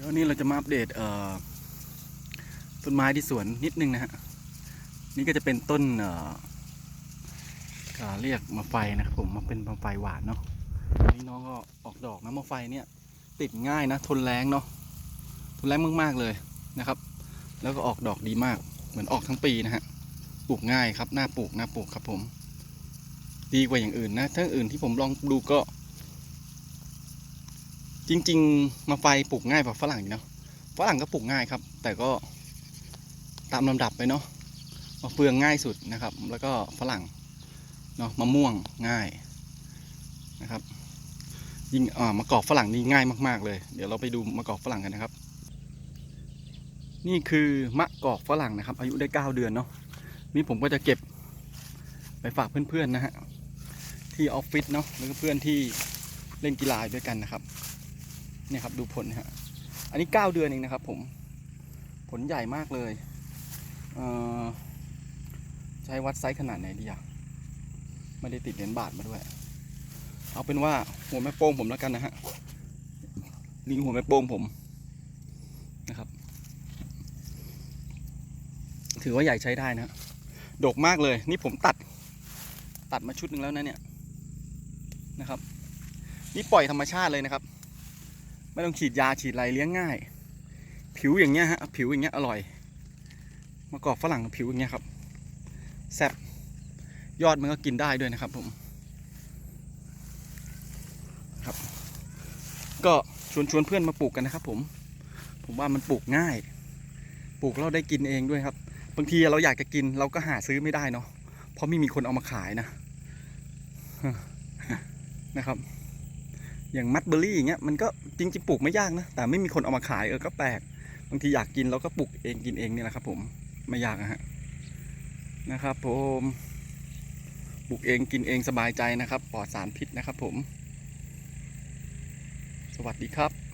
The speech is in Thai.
ดี๋ยวนี้เราจะมาอัปเดตเอ่อต้นไม้ที่สวนนิดนึงนะฮะนี่ก็จะเป็นต้นเอ่อเรียกมะไฟนะครับผมมาเป็นมะไฟหวานเนาะนนี้น้องก็ออกดอกนะมะไฟเนี่ยติดง่ายนะ ทนแรงเนาะทนแรงมากๆเลยนะครับ แล้วก็ออกดอกดีมาก เหมือนออกทั้งปีนะฮะปลูกง่ายครับหน้าปลูกหน้าปลูกครับผม ดีกว่าอย่างอื่นนะถ้าอื่นที่ผมลองดูก็ จริง ๆ มาไฟปลูกง่ายกว่าฝรั่งอยู่เนาะฝรั่งก็ปลูกง่ายครับ แต่ก็ตามลำดับไปเนาะมาเฟืองง่ายสุดนะครับ แล้วก็ฝรั่งเนาะมะม่วงง่ายนะครับ ยิ่งอ่ามะกอกฝรั่งนี่ง่ายมากๆเลย เดี๋ยวเราไปดูมะกอกฝรั่งกันนะครับ นี่คือมะกอกฝรั่งนะครับ อายุได้เก้าเดือนเนาะนี่ผมก็จะเก็บไปฝากเพื่อนๆนะฮะที่ออฟฟิศเนาะแล้วก็เพื่อนที่เล่นกีฬาด้วยกันนะครับ เนี่ยครับดูผลฮะอันนี้ 9 เดือนเองนะครับ ผมผลใหญ่มากเลยเอ่อใช้วัดไซส์ขนาดไหนดีอะไม่ได้ติดเหรียญบาทมาด้วย เอาเป็นว่าหัวแม่โป้งผมแล้วกันนะฮะลิงหัวแม่โป้งผมนะครับ ถือว่าใหญ่ใช้ได้นะฮะดกมากเลย นี่ผมตัด ตัดมาชุดหนึ่งแล้วนะเนี่ยนะครับ นี่ปล่อยธรรมชาติเลยนะครับ ไม่ต้องฉีดยาฉีดอะไรเลี้ยงง่าย ผิวอย่างเงี้ยฮะผิวอย่างเงี้ยอร่อยมะกอกฝรั่งผิวอย่างเงี้ยครับแซ่บยอดมันก็กินได้ด้วยนะครับผมครับ ก็ชวนชวนเพื่อนมาปลูกกันนะครับ ผม ผมว่ามันปลูกง่าย ปลูกเราได้กินเองด้วยครับ บางทีเราอยากจะกินเราก็หาซื้อไม่ได้เนาะเพราะไม่มีคนเอามาขายนะนะครับ อย่างมัดเบอร์รี่อย่างเงี้ยมันก็จริงๆปลูกไม่ยากนะ แต่ไม่มีคนเอามาขายเออก็แปลกบางทีอยากกินเราก็ปลูกเองกินเองเนี่แหละครับ ผมไม่ยากนะฮะนะครับ ผมปลูกเองกินเองสบายใจนะครับปลอดสารพิษนะครับ ผม สวัสดีครับ